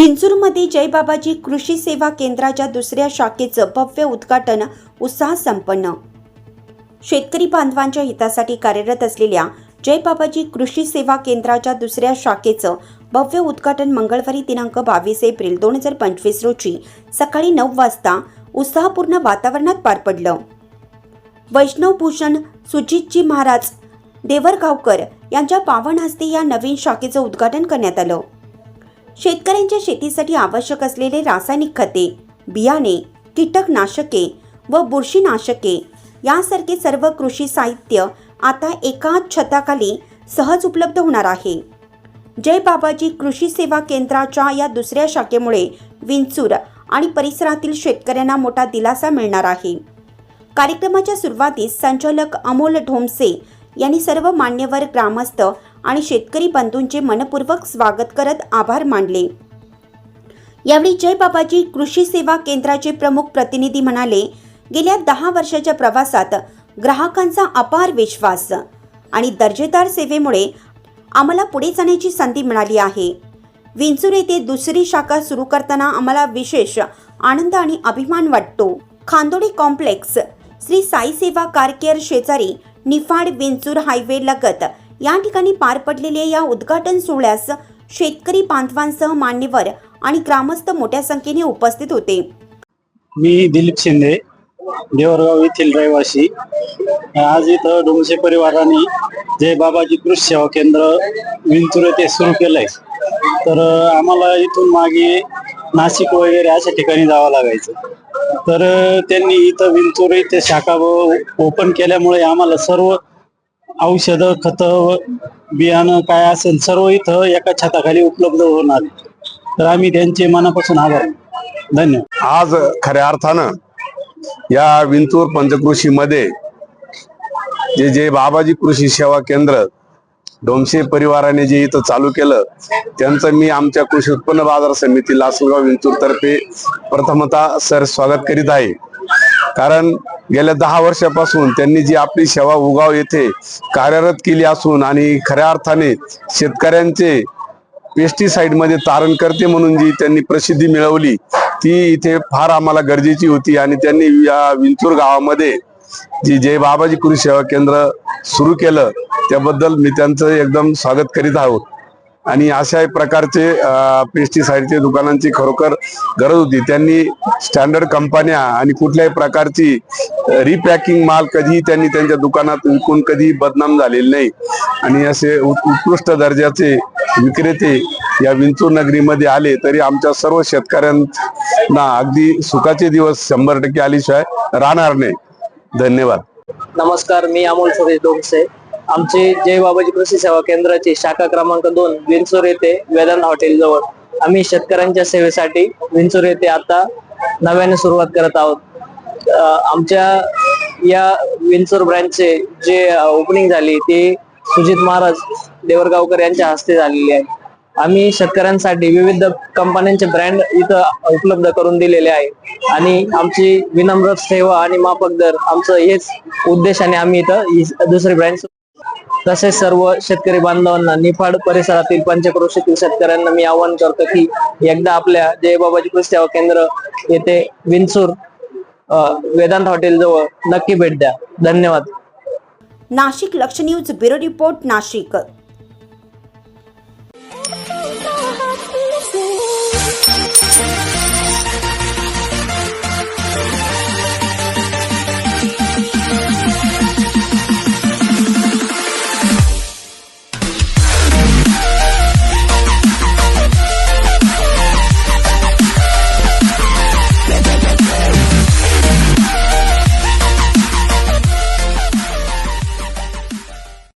विंचूरमध्ये जयबाबाजी कृषी सेवा केंद्राच्या दुसऱ्या शाखेचं भव्य उद्घाटन उत्साह संपन्न. शेतकरी बांधवांच्या हितासाठी कार्यरत असलेल्या जयबाबाजी कृषी सेवा केंद्राच्या दुसऱ्या शाखेचं भव्य उद्घाटन मंगळवारी दिनांक बावीस एप्रिल दोन हजार पंचवीस रोजी सकाळी नऊ वाजता उत्साहपूर्ण वातावरणात पार पडलं. वैष्णवभूषण सुजितजी महाराज देवरगावकर यांच्या पावन हस्ते या नवीन शाखेचं उद्घाटन करण्यात आलं. शेतकऱ्यांच्या शेतीसाठी आवश्यक असलेले रासायनिक खते बियाणे कीटकनाशके व बुरशीनाशके यासारखे सर्व कृषी साहित्य आता एकाच छताखाली सहज उपलब्ध होणार आहे. जय बाबाजी कृषी सेवा केंद्राच्या या दुसऱ्या शाखेमुळे विंचूर आणि परिसरातील शेतकऱ्यांना मोठा दिलासा मिळणार आहे. कार्यक्रमाच्या सुरुवातीस संचालक अमोल ढोमसे यांनी सर्व मान्यवर ग्रामस्थ आणि शेतकरी बंधूंचे मनपूर्वक स्वागत करत आभार मानले. यावेळी जयबाबाजी कृषी सेवा केंद्राचे प्रमुख प्रतिनिधी म्हणाले गेल्या दहा वर्षाच्या प्रवासात ग्राहकांचा अपार विश्वास आणि दर्जेदार सेवेमुळे आम्हाला पुढे जाण्याची संधी मिळाली आहे. विंचूर येथे दुसरी शाखा सुरू करताना आम्हाला विशेष आनंद आणि अभिमान वाटतो. खांदोडी कॉम्प्लेक्स श्री साई सेवा कारकेअर शेजारी निफाड विंचूर हायवे लगत या ठिकाणी पार पडलेल्या या उद्घाटन सोहळ्यास शेतकरी बांधवांसह मान्यवर आणि ग्रामस्थ मोठ्या संख्येने उपस्थित होते. मी दिलीप शिंदे देवरगाव येथील रहिवासी. आज इथं डोमसे परिवाराने जय बाबाजी कृषी सेवा केंद्र विंचूर येथे सुरू केलंय. तर आम्हाला इथून मागे नाशिक वगैरे अशा ठिकाणी जावं लागायचं. तर त्यांनी इथं विंचूर इथे शाखा ओपन केल्यामुळे आम्हाला सर्व औषधं खतं बियाणं काय असेल सर्व इथं एका छताखाली उपलब्ध होणार. तर आम्ही त्यांचे मनापासून आभार. धन्यवाद. आज खऱ्या अर्थानं या विंतूर पंचकृषी मध्ये जे जे बाबाजी कृषी सेवा केंद्र डोमसे परिवाराने जे इथं चालू केलं त्यांचं मी आमच्या कृषी उत्पन्न बाजार समिती लासलगाव विंतूर तर्फे प्रथमतः सर स्वागत करीत आहे. कारण गेल्या दहा वर्षापासून त्यांनी जी आपली सेवा उगाव येथे कार्यरत केली असून आणि खऱ्या अर्थाने शेतकऱ्यांचे पेस्टीसाईडमध्ये तारण करते म्हणून जी त्यांनी प्रसिद्धी मिळवली ती इथे फार आम्हाला गरजेची होती. आणि त्यांनी या विंचूर गावामध्ये जी जय बाबाजी कृषी सेवा केंद्र सुरू केलं त्याबद्दल मी त्यांचं एकदम स्वागत करीत आहोत. आणि अशा प्रकारचे पेस्टिसाइडचे दुकानांची खरोखर गरज होती. त्यांनी स्टँडर्ड कंपन्या आणि कुठल्याही प्रकारची रिपॅकिंग माल कधीही त्यांनी त्यांच्या दुकानात विकून कधी बदनाम झालेले नाही. आणि असे उत्कृष्ट दर्जाचे विक्रेते या विंचूर नगरीमध्ये आले तरी आमच्या सर्व शेतकऱ्यांना अगदी सुखाचे दिवस शंभर टक्के आल्याशिवाय राहणार नाही. धन्यवाद. नमस्कार मी अमोल सुरेश डोंगसे आमचे जय बाबाजी कृषी सेवा केंद्राची शाखा क्रमांक दोन विंचूर येथे वेदांत हॉटेल जवळ. आम्ही शेतकऱ्यांच्या सेवेसाठी विंचूर येथे आता नव्याने सुरुवात करत आहोत. आमच्या या विंचूर ब्रँचचे जे ओपनिंग झाली ते सुजित महाराज देवरगावकर यांच्या हस्ते झालेली आहे. आम्ही शेतकऱ्यांसाठी विविध कंपन्यांचे ब्रँड इथं उपलब्ध करून दिलेले आहे. आणि आमची विनम्र सेवा आणि माफक दर आमचं हेच उद्देशाने आम्ही इथं दुसरे दुसरी तसेच सर्व शेतकरी बांधवांना निफाड परिसरातील पंचक्रोशीतील शेतकऱ्यांना मी आवाहन करतो की एकदा आपल्या जयबाबाजी कृषी सेवा केंद्र येथे विंचूर वेदांत हॉटेल जवळ नक्की भेट द्या. धन्यवाद. नाशिक लक्ष न्यूज ब्युरो रिपोर्ट नाशिक.